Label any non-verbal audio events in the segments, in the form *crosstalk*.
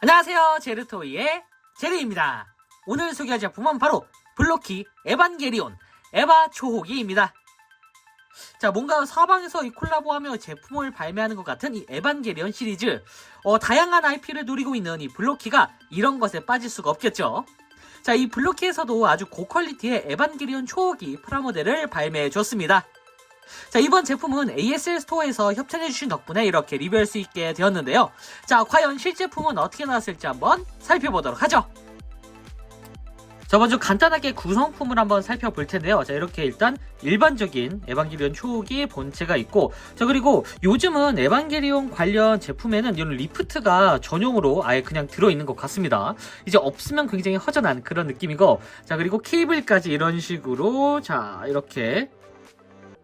안녕하세요. 제르토이의 제르입니다. 오늘 소개할 제품은 바로 블로키 에반게리온 에바 초호기입니다. 자, 뭔가 사방에서 이 콜라보하며 제품을 발매하는 것 같은 이 에반게리온 시리즈. 어, 다양한 IP를 노리고 있는 이 블로키가 이런 것에 빠질 수가 없겠죠. 자, 이 블로키에서도 아주 고퀄리티의 에반게리온 초호기 프라모델을 발매해 줬습니다. 자, 이번 제품은 ASL 스토어에서 협찬해주신 덕분에 이렇게 리뷰할 수 있게 되었는데요. 자, 과연 실제품은 어떻게 나왔을지 한번 살펴보도록 하죠. 자, 먼저 간단하게 구성품을 한번 살펴볼 텐데요. 자, 이렇게 일단 일반적인 에반게리온 초기 본체가 있고, 자, 그리고 요즘은 에반게리온 관련 제품에는 이런 리프트가 전용으로 아예 그냥 들어있는 것 같습니다. 이제 없으면 굉장히 허전한 그런 느낌이고, 자, 그리고 케이블까지 이런 식으로, 자, 이렇게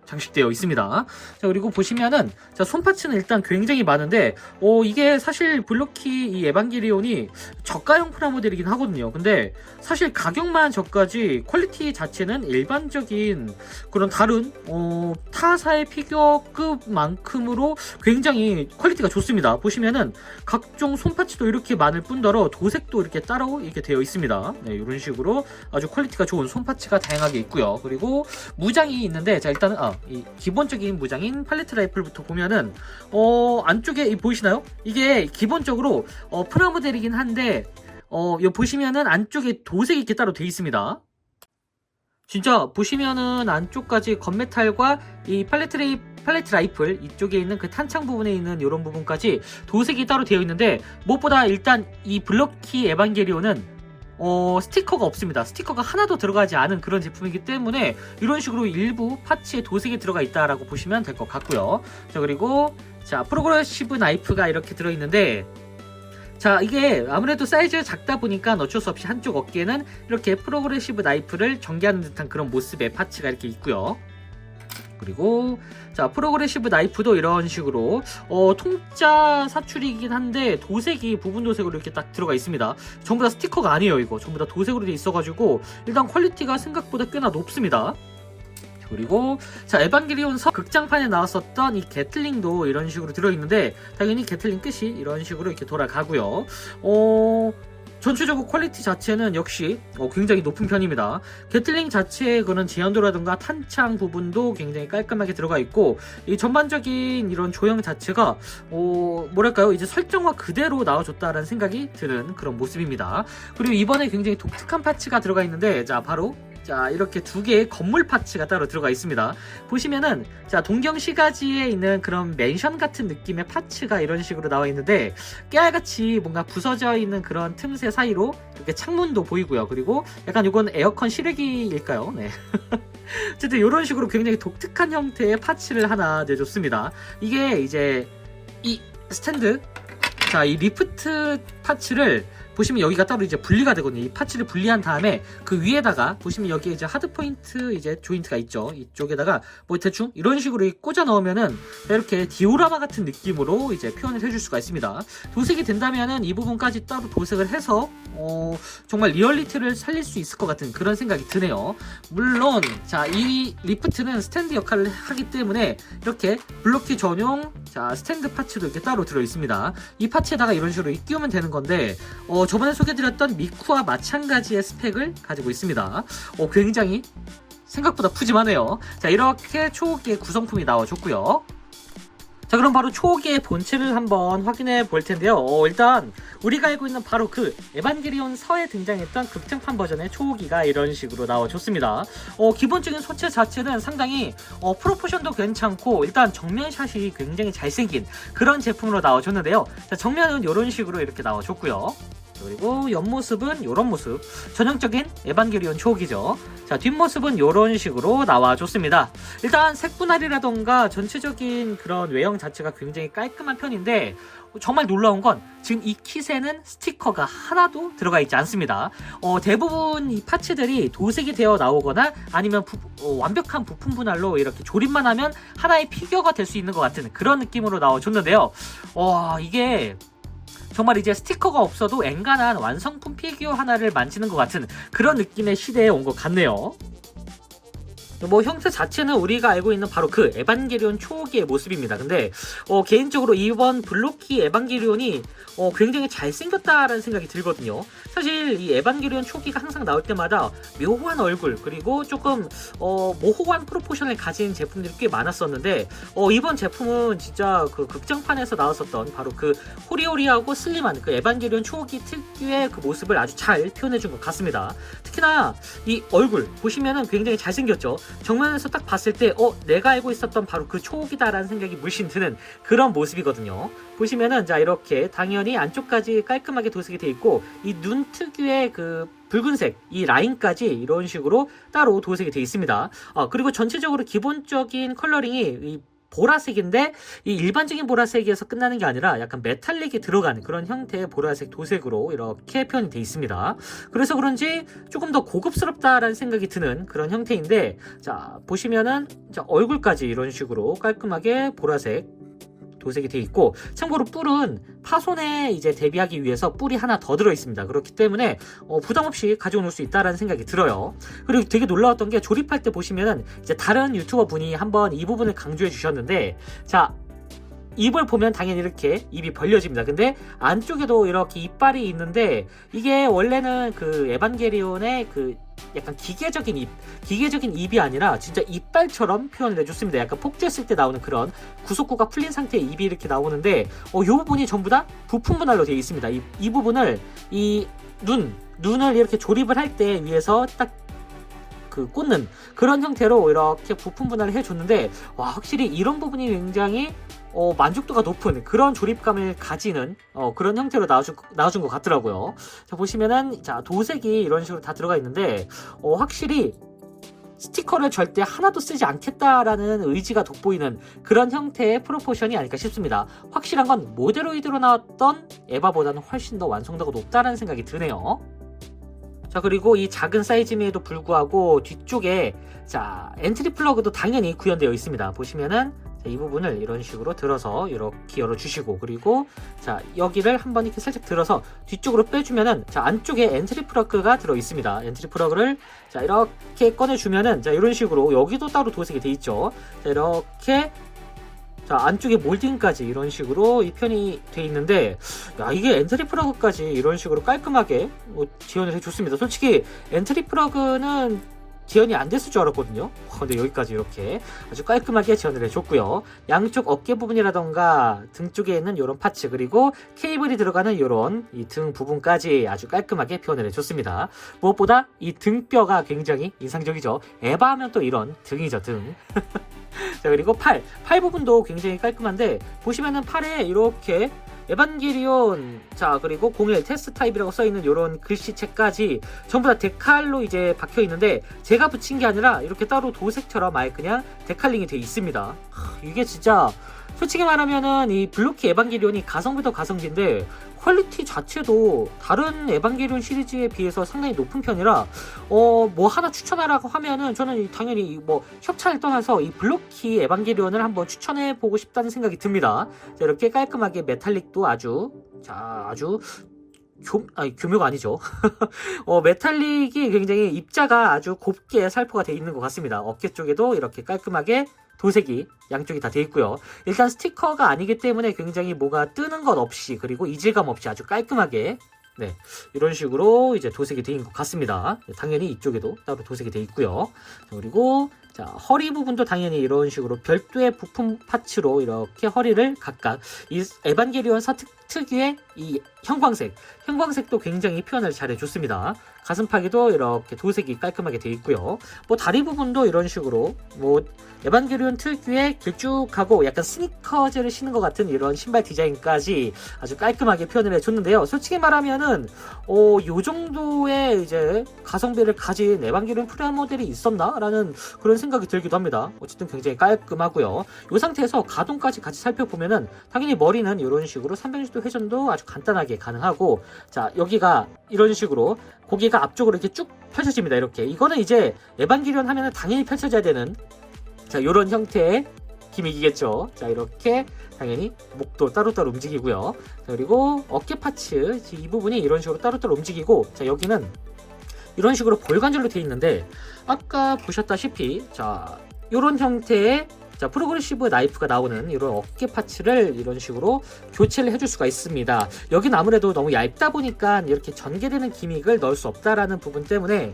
장식되어 있습니다. 자, 그리고 보시면은, 자, 손파츠는 일단 굉장히 많은데, 어, 이게 사실 블로키 이 에반게리온이 저가형 프라모델이긴 하거든요. 근데 사실 가격만 저가지 퀄리티 자체는 일반적인 그런 다른, 어, 타사의 피규어급만큼으로 굉장히 퀄리티가 좋습니다. 보시면은 각종 손파츠도 이렇게 많을 뿐더러 도색도 이렇게 따로 이렇게 되어 있습니다. 네, 이런 식으로 아주 퀄리티가 좋은 손파츠가 다양하게 있고요. 그리고 무장이 있는데, 자, 일단은, 아, 이 기본적인 무장인 팔레트 라이플부터 보면은 어 안쪽에 이 보이시나요? 이게 기본적으로 어 프라모델이긴 한데 어 여기 보시면은 안쪽에 도색이 이렇게 따로 돼 있습니다. 진짜 보시면은 안쪽까지 건메탈과 이 팔레트 레이 팔레트 라이플 이쪽에 있는 그 탄창 부분에 있는 이런 부분까지 도색이 따로 되어 있는데 무엇보다 일단 이 블럭키 에반게리온은 어, 스티커가 없습니다. 스티커가 하나도 들어가지 않은 그런 제품이기 때문에 이런 식으로 일부 파츠에 도색이 들어가 있다라고 보시면 될 것 같고요. 자, 그리고 자, 프로그레시브 나이프가 이렇게 들어 있는데 자, 이게 아무래도 사이즈가 작다 보니까 어쩔 수 없이 한쪽 어깨에는 이렇게 프로그레시브 나이프를 전개하는 듯한 그런 모습의 파츠가 이렇게 있고요. 그리고 자 프로그레시브 나이프도 이런 식으로 어, 통짜 사출이긴 한데 도색이 부분 도색으로 이렇게 딱 들어가 있습니다. 전부 다 스티커가 아니에요 이거 전부 다 도색으로 돼 있어가지고 일단 퀄리티가 생각보다 꽤나 높습니다. 그리고 자 에반게리온 서 극장판에 나왔었던 이 게틀링도 이런 식으로 들어있는데 당연히 게틀링 끝이 이런 식으로 이렇게 돌아가고요. 어 전체적으로 퀄리티 자체는 역시 어, 굉장히 높은 편입니다. 게틀링 자체의 그런 제한도라든가 탄창 부분도 굉장히 깔끔하게 들어가 있고 이 전반적인 이런 조형 자체가 어, 뭐랄까요 이제 설정화 그대로 나와줬다라는 생각이 드는 그런 모습입니다. 그리고 이번에 굉장히 독특한 파츠가 들어가 있는데 자 바로 자 이렇게 두 개의 건물 파츠가 따로 들어가 있습니다. 보시면은 자 동경시가지에 있는 그런 맨션 같은 느낌의 파츠가 이런 식으로 나와 있는데 깨알같이 뭔가 부서져 있는 그런 틈새 사이로 이렇게 창문도 보이고요. 그리고 약간 이건 에어컨 실외기일까요? 네. *laughs* 어쨌든 이런 식으로 굉장히 독특한 형태의 파츠를 하나 내줬습니다. 이게 이제 이 스탠드 자 이 리프트 파츠를 보시면 여기가 따로 이제 분리가 되거든요. 이 파츠를 분리한 다음에 그 위에다가 보시면 여기 이제 하드 포인트 이제 조인트가 있죠. 이쪽에다가 뭐 대충 이런 식으로 꽂아 넣으면은 이렇게 디오라마 같은 느낌으로 이제 표현을 해줄 수가 있습니다. 도색이 된다면은 이 부분까지 따로 도색을 해서 어, 정말 리얼리티를 살릴 수 있을 것 같은 그런 생각이 드네요. 물론 자 이 리프트는 스탠드 역할을 하기 때문에 이렇게 블로키 전용 자 스탠드 파츠도 이렇게 따로 들어 있습니다. 이 파츠에다가 이런 식으로 끼우면 되는 건데 어, 저번에 소개드렸던 미쿠와 마찬가지의 스펙을 가지고 있습니다. 어, 굉장히 생각보다 푸짐하네요. 자 이렇게 초기의 구성품이 나와줬고요. 자 그럼 바로 초기의 본체를 한번 확인해 볼 텐데요. 어, 일단 우리가 알고 있는 바로 그 에반게리온 서에 등장했던 극장판 버전의 초기가 이런 식으로 나와줬습니다. 어, 기본적인 소체 자체는 상당히 어, 프로포션도 괜찮고 일단 정면샷이 굉장히 잘생긴 그런 제품으로 나와줬는데요. 자, 정면은 이런 식으로 이렇게 나와줬고요. 그리고 옆모습은 이런 모습. 전형적인 에반게리온 초기죠. 자 뒷모습은 이런 식으로 나와줬습니다. 일단 색분할이라던가 전체적인 그런 외형 자체가 굉장히 깔끔한 편인데 정말 놀라운 건 지금 이 킷에는 스티커가 하나도 들어가 있지 않습니다. 어, 대부분 이 파츠들이 도색이 되어 나오거나 아니면 부- 어, 완벽한 부품 분할로 이렇게 조립만 하면 하나의 피규어가 될 수 있는 것 같은 그런 느낌으로 나와줬는데요. 와 이게 정말 이제 스티커가 없어도 앵간한 완성품 피규어 하나를 만지는 것 같은 그런 느낌의 시대에 온 것 같네요. 뭐 형태 자체는 우리가 알고 있는 바로 그 에반게리온 초기의 모습입니다. 근데 어, 개인적으로 이번 블로키 에반게리온이 어, 굉장히 잘생겼다라는 생각이 들거든요. 사실 이 에반게리온 초기가 항상 나올 때마다 묘한 얼굴 그리고 조금 어, 모호한 프로포션을 가진 제품들이 꽤 많았었는데 어, 이번 제품은 진짜 그 극장판에서 나왔었던 바로 그 호리호리하고 슬림한 그 에반게리온 초기 특유의 그 모습을 아주 잘 표현해준 것 같습니다. 특히나 이 얼굴 보시면은 굉장히 잘생겼죠. 정면에서 딱 봤을 때, 어, 내가 알고 있었던 바로 그 초기다라는 생각이 물씬 드는 그런 모습이거든요. 보시면은, 자, 이렇게 당연히 안쪽까지 깔끔하게 도색이 돼 있고, 이 눈 특유의 그 붉은색, 이 라인까지 이런 식으로 따로 도색이 돼 있습니다. 아, 그리고 전체적으로 기본적인 컬러링이 이 보라색인데 이 일반적인 보라색에서 끝나는 게 아니라 약간 메탈릭이 들어간 그런 형태의 보라색 도색으로 이렇게 표현이 되어 있습니다. 그래서 그런지 조금 더 고급스럽다라는 생각이 드는 그런 형태인데 자 보시면은 자, 얼굴까지 이런 식으로 깔끔하게 보라색 도색이 되어 있고 참고로 뿔은 파손에 이제 대비하기 위해서 뿔이 하나 더 들어 있습니다. 그렇기 때문에 어, 부담 없이 가져올 수 있다라는 생각이 들어요. 그리고 되게 놀라웠던 게 조립할 때 보시면은 이제 다른 유튜버 분이 한번 이 부분을 강조해 주셨는데 자 입을 보면 당연히 이렇게 입이 벌려집니다. 근데 안쪽에도 이렇게 이빨이 있는데 이게 원래는 그 에반게리온의 그 약간 기계적인 입, 기계적인 입이 아니라 진짜 이빨처럼 표현을 해줬습니다. 약간 폭주했을 때 나오는 그런 구속구가 풀린 상태의 입이 이렇게 나오는데 어, 이 부분이 전부 다 부품 분할로 되어 있습니다. 이, 이 부분을 이 눈, 눈을 이렇게 조립을 할 때 위에서 딱그 꽂는 그런 형태로 이렇게 부품 분할을 해줬는데 와 확실히 이런 부분이 굉장히 어, 만족도가 높은 그런 조립감을 가지는 어, 그런 형태로 나와준, 나와준 것 같더라고요. 자, 보시면은, 자, 도색이 이런 식으로 다 들어가 있는데, 어, 확실히 스티커를 절대 하나도 쓰지 않겠다라는 의지가 돋보이는 그런 형태의 프로포션이 아닐까 싶습니다. 확실한 건 모데로이드로 나왔던 에바보다는 훨씬 더 완성도가 높다는 생각이 드네요. 자 그리고 이 작은 사이즈임에도 불구하고 뒤쪽에 자 엔트리 플러그도 당연히 구현되어 있습니다. 보시면은 자, 이 부분을 이런 식으로 들어서 이렇게 열어주시고 그리고 자 여기를 한번 이렇게 살짝 들어서 뒤쪽으로 빼주면은 자 안쪽에 엔트리 플러그가 들어 있습니다. 엔트리 플러그를 자 이렇게 꺼내주면은 자 이런 식으로 여기도 따로 도색이 돼 있죠. 자 이렇게 자 안쪽에 몰딩까지 이런 식으로 이 편이 돼 있는데 야 이게 엔트리 플러그까지 이런 식으로 깔끔하게 뭐 지원을 해줬습니다. 솔직히 엔트리 플러그는 지원이 안 됐을 줄 알았거든요. 어, 근데 여기까지 이렇게 아주 깔끔하게 지원을 해줬고요. 양쪽 어깨 부분이라던가 등 쪽에 있는 이런 파츠 그리고 케이블이 들어가는 이런 이 등 부분까지 아주 깔끔하게 표현을 해줬습니다. 무엇보다 이 등뼈가 굉장히 인상적이죠. 에바 하면 또 이런 등이죠 등. *laughs* 자 그리고 팔, 팔 부분도 굉장히 깔끔한데 보시면은 팔에 이렇게 에반게리온. 자 그리고 01 테스트 타입이라고 써있는 이런 글씨체까지 전부 다 데칼로 이제 박혀 있는데 제가 붙인 게 아니라 이렇게 따로 도색처럼 아예 그냥 데칼링이 돼 있습니다. 하, 이게 진짜 솔직히 말하면은 이 블로키 에반게리온이 가성비도 가성비인데 퀄리티 자체도 다른 에반게리온 시리즈에 비해서 상당히 높은 편이라 어 뭐 하나 추천하라고 하면은 저는 당연히 뭐 협찬을 떠나서 이 블로키 에반게리온을 한번 추천해 보고 싶다는 생각이 듭니다. 자, 이렇게 깔끔하게 메탈릭도 아주 자 아주 교, 아니, 교묘가 아니죠. *laughs* 어, 메탈릭이 굉장히 입자가 아주 곱게 살포가 되어 있는 것 같습니다. 어깨 쪽에도 이렇게 깔끔하게 도색이 양쪽이 다 되어 있고요. 일단 스티커가 아니기 때문에 굉장히 뭐가 뜨는 것 없이 그리고 이질감 없이 아주 깔끔하게 네 이런 식으로 이제 도색이 되어 있는 것 같습니다. 네, 당연히 이쪽에도 따로 도색이 되어 있고요. 자, 그리고 자 허리 부분도 당연히 이런 식으로 별도의 부품 파츠로 이렇게 허리를 각각 이 에반게리온 사특 특유의 이 형광색 형광색도 굉장히 표현을 잘 해줬습니다. 가슴팍에도 이렇게 도색이 깔끔하게 되어 있고요. 뭐 다리 부분도 이런 식으로 뭐 에반게리온 특유의 길쭉하고 약간 스니커즈를 신은 것 같은 이런 신발 디자인까지 아주 깔끔하게 표현을 해줬는데요. 솔직히 말하면은 어, 요 정도의 이제 가성비를 가진 에반게리온 프리아 모델이 있었나라는 그런 생각이 들기도 합니다. 어쨌든 굉장히 깔끔하고요. 이 상태에서 가동까지 같이 살펴보면은 당연히 머리는 이런 식으로 360도 회전도 아주 간단하게 가능하고 자 여기가 이런 식으로 고기가 앞쪽으로 이렇게 쭉 펼쳐집니다. 이렇게 이거는 이제 에반게리온 하면은 당연히 펼쳐져야 되는 자 이런 형태의 기믹이겠죠. 자 이렇게 당연히 목도 따로따로 움직이고요. 자, 그리고 어깨 파츠 이 부분이 이런 식으로 따로따로 움직이고 자 여기는 이런 식으로 볼관절로 되어 있는데 아까 보셨다시피 자 이런 형태의 자 프로그레시브 나이프가 나오는 이런 어깨 파츠를 이런 식으로 교체를 해줄 수가 있습니다. 여긴 아무래도 너무 얇다 보니까 이렇게 전개되는 기믹을 넣을 수 없다라는 부분 때문에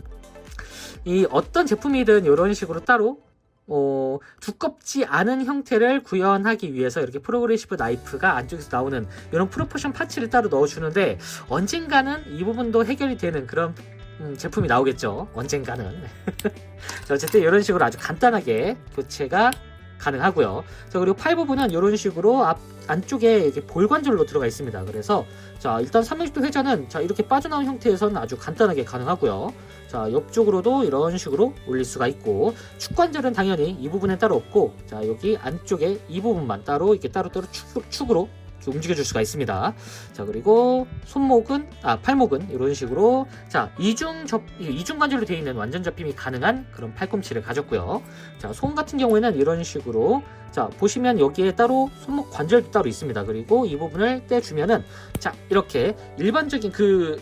이 어떤 제품이든 이런 식으로 따로 어, 두껍지 않은 형태를 구현하기 위해서 이렇게 프로그레시브 나이프가 안쪽에서 나오는 이런 프로포션 파츠를 따로 넣어주는데 언젠가는 이 부분도 해결이 되는 그런 음, 제품이 나오겠죠. 언젠가는. 자, *laughs* 어쨌든 이런 식으로 아주 간단하게 교체가 가능하고요. 자, 그리고 팔 부분은 이런 식으로 앞 안쪽에 이렇게 볼관절로 들어가 있습니다. 그래서 자, 일단 360도 회전은 자, 이렇게 빠져나온 형태에서는 아주 간단하게 가능하고요. 자, 옆쪽으로도 이런 식으로 올릴 수가 있고 축관절은 당연히 이 부분에 따로 없고 자, 여기 안쪽에 이 부분만 따로 이렇게 따로따로 축, 축으로 움직여줄 수가 있습니다. 자 그리고 손목은 아 팔목은 이런 식으로 자 이중 접 이중 관절로 되어 있는 완전 접힘이 가능한 그런 팔꿈치를 가졌고요. 자 손 같은 경우에는 이런 식으로 자 보시면 여기에 따로 손목 관절도 따로 있습니다. 그리고 이 부분을 떼주면은 자 이렇게 일반적인 그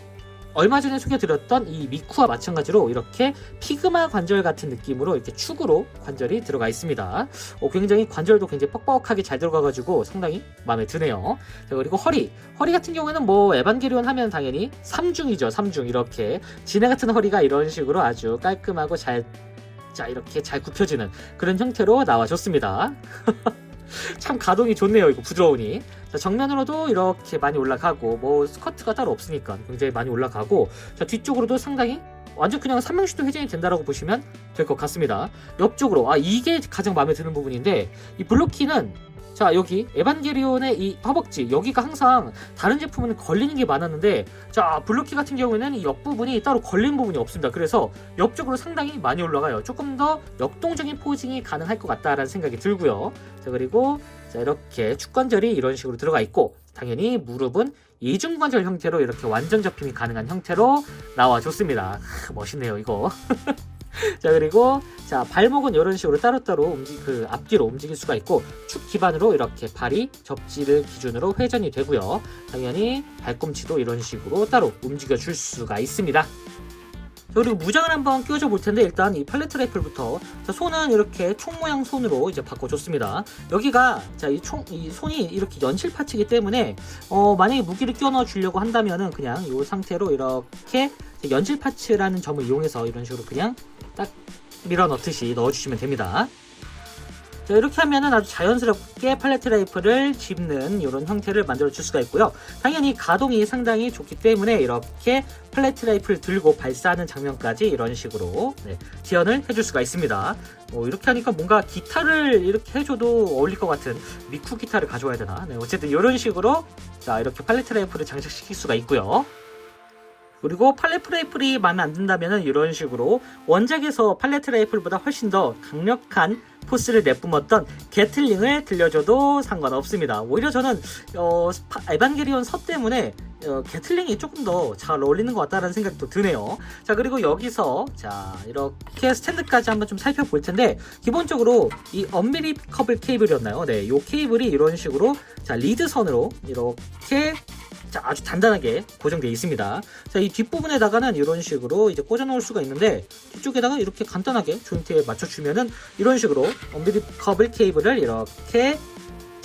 얼마 전에 소개드렸던 이 미쿠와 마찬가지로 이렇게 피그마 관절 같은 느낌으로 이렇게 축으로 관절이 들어가 있습니다. 어, 굉장히 관절도 굉장히 뻑뻑하게 잘 들어가가지고 상당히 마음에 드네요. 자, 그리고 허리. 허리 같은 경우에는 뭐 에반게리온 하면 당연히 3중이죠. 3중. 이렇게 지네 같은 허리가 이런 식으로 아주 깔끔하고 잘, 자, 이렇게 잘 굽혀지는 그런 형태로 나와줬습니다. *laughs* 참 가동이 좋네요. 이거 부드러우니. 자, 정면으로도 이렇게 많이 올라가고 뭐 스커트가 따로 없으니까 굉장히 많이 올라가고 자, 뒤쪽으로도 상당히 완전 그냥 360도 회전이 된다라고 보시면 될 것 같습니다. 옆쪽으로 아 이게 가장 마음에 드는 부분인데 이 블록키는 자 여기 에반게리온의 이 허벅지 여기가 항상 다른 제품은 걸리는 게 많았는데 자 블록키 같은 경우에는 이 옆부분이 따로 걸린 부분이 없습니다. 그래서 옆쪽으로 상당히 많이 올라가요. 조금 더 역동적인 포징이 가능할 것 같다라는 생각이 들고요. 자 그리고 자 이렇게 축관절이 이런 식으로 들어가 있고 당연히 무릎은 이중관절 형태로 이렇게 완전 접힘이 가능한 형태로 나와줬습니다. 크, 멋있네요 이거. *laughs* 자 그리고 자 발목은 이런 식으로 따로따로 움직 그 앞뒤로 움직일 수가 있고 축 기반으로 이렇게 발이 접지를 기준으로 회전이 되고요. 당연히 발꿈치도 이런 식으로 따로 움직여 줄 수가 있습니다. 자, 그리고 무장을 한번 끼워줘 볼 텐데 일단 이 팔레트 라이플부터 자, 손은 이렇게 총 모양 손으로 이제 바꿔줬습니다. 여기가 자 이 총이 손이 이렇게 연실 파츠이기 때문에 어 만약에 무기를 끼워 넣어 주려고 한다면은 그냥 이 상태로 이렇게 연실 파츠라는 점을 이용해서 이런 식으로 그냥 딱 밀어 넣듯이 넣어주시면 됩니다. 자, 이렇게 하면은 아주 자연스럽게 팔레트 라이프를 집는 이런 형태를 만들어 줄 수가 있고요. 당연히 가동이 상당히 좋기 때문에 이렇게 팔레트 라이프를 들고 발사하는 장면까지 이런 식으로 네, 지연을 해줄 수가 있습니다. 뭐 이렇게 하니까 뭔가 기타를 이렇게 해줘도 어울릴 것 같은 미쿠 기타를 가져와야 되나? 네, 어쨌든 이런 식으로 자 이렇게 팔레트 라이프를 장착시킬 수가 있고요. 그리고 팔레트 라이플이 마음에 안 든다면 이런 식으로 원작에서 팔레트 라이플보다 훨씬 더 강력한 포스를 내뿜었던 게틀링을 들려줘도 상관없습니다. 오히려 저는 어, 에반게리온 서 때문에 어, 게틀링이 조금 더 잘 어울리는 것 같다는 생각도 드네요. 자 그리고 여기서 자 이렇게 스탠드까지 한번 좀 살펴볼 텐데 기본적으로 이 언미리커블 케이블이었나요? 네, 이 케이블이 이런 식으로 자 리드 선으로 이렇게 자, 아주 단단하게 고정되어 있습니다. 자, 이 뒷부분에다가는 이런 식으로 이제 꽂아 놓을 수가 있는데 뒤쪽에다가 이렇게 간단하게 조인트에 맞춰주면은 이런 식으로 언비리커블 케이블을 이렇게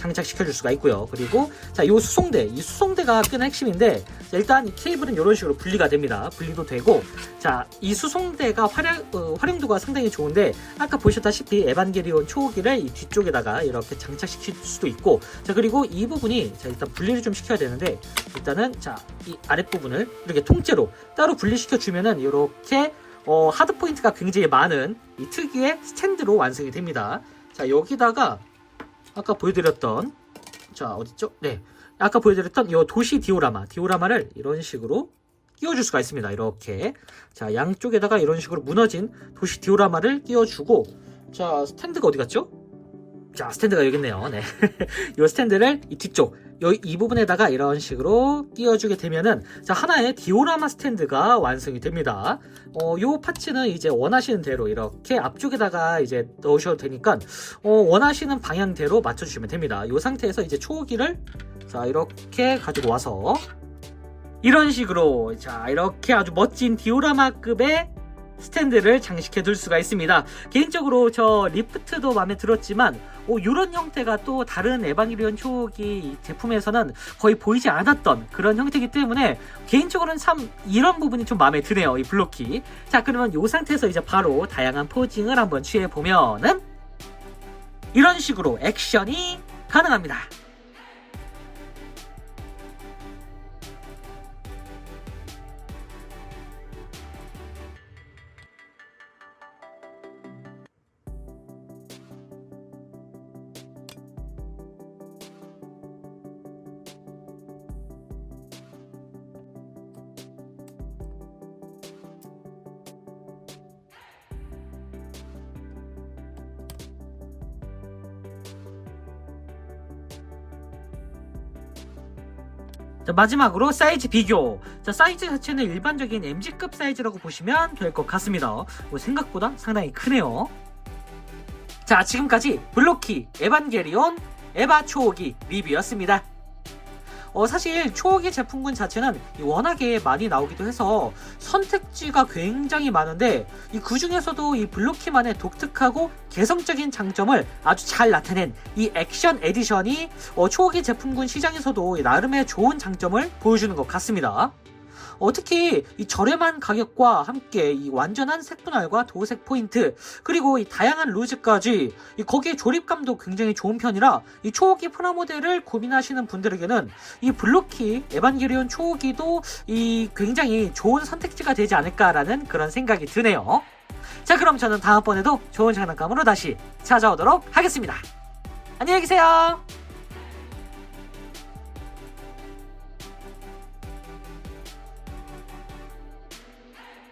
장착시켜 줄 수가 있고요. 그리고 자, 이 수송대, 이 수송대가 꽤나 핵심인데 자, 일단 이 케이블은 이런 식으로 분리가 됩니다. 분리도 되고 자, 이 수송대가 활용, 어, 활용도가 상당히 좋은데 아까 보셨다시피 에반게리온 초호기를 이 뒤쪽에다가 이렇게 장착시킬 수도 있고 자, 그리고 이 부분이 자, 일단 분리를 좀 시켜야 되는데 일단은 자, 이 아랫부분을 이렇게 통째로 따로 분리시켜 주면은 이렇게 어, 하드 포인트가 굉장히 많은 이 특유의 스탠드로 완성이 됩니다. 자, 여기다가 아까 보여드렸던 자 어딨죠? 네 아까 보여드렸던 이 도시 디오라마 디오라마를 이런 식으로 끼워줄 수가 있습니다 이렇게 자 양쪽에다가 이런 식으로 무너진 도시 디오라마를 끼워주고 자 스탠드가 어디 갔죠? 자 스탠드가 여기 있네요 네. *laughs* 이 스탠드를 이 뒤쪽 이, 이 부분에다가 이런 식으로 끼워주게 되면은 자 하나의 디오라마 스탠드가 완성이 됩니다 어, 요 파츠는 이제 원하시는 대로 이렇게 앞쪽에다가 이제 넣으셔도 되니까 어, 원하시는 방향대로 맞춰주시면 됩니다. 이 상태에서 이제 초기를 자 이렇게 가지고 와서 이런 식으로 자 이렇게 아주 멋진 디오라마급의 스탠드를 장식해 둘 수가 있습니다. 개인적으로 저 리프트도 마음에 들었지만 어, 이런 형태가 또 다른 에반게리온 초기 제품에서는 거의 보이지 않았던 그런 형태이기 때문에 개인적으로는 참 이런 부분이 좀 마음에 드네요. 이 블록키. 자 그러면 이 상태에서 이제 바로 다양한 포징을 한번 취해 보면은 이런 식으로 액션이 가능합니다. 자, 마지막으로 사이즈 비교. 자, 사이즈 자체는 일반적인 MG급 사이즈라고 보시면 될 것 같습니다. 뭐 생각보다 상당히 크네요. 자, 지금까지 블로키 에반게리온 에바 초호기 리뷰였습니다. 어, 사실 초호기 제품군 자체는 이 워낙에 많이 나오기도 해서 선택지가 굉장히 많은데 이 그 중에서도 이 블로키만의 독특하고 개성적인 장점을 아주 잘 나타낸 이 액션 에디션이 어, 초호기 제품군 시장에서도 나름의 좋은 장점을 보여주는 것 같습니다. 어, 특히 이 저렴한 가격과 함께 이 완전한 색분할과 도색 포인트 그리고 이 다양한 루즈까지 이 거기에 조립감도 굉장히 좋은 편이라 이 초호기 프라모델을 고민하시는 분들에게는 이 블로키 에반게리온 초호기도 이 굉장히 좋은 선택지가 되지 않을까라는 그런 생각이 드네요. 자 그럼 저는 다음번에도 좋은 장난감으로 다시 찾아오도록 하겠습니다. 안녕히 계세요.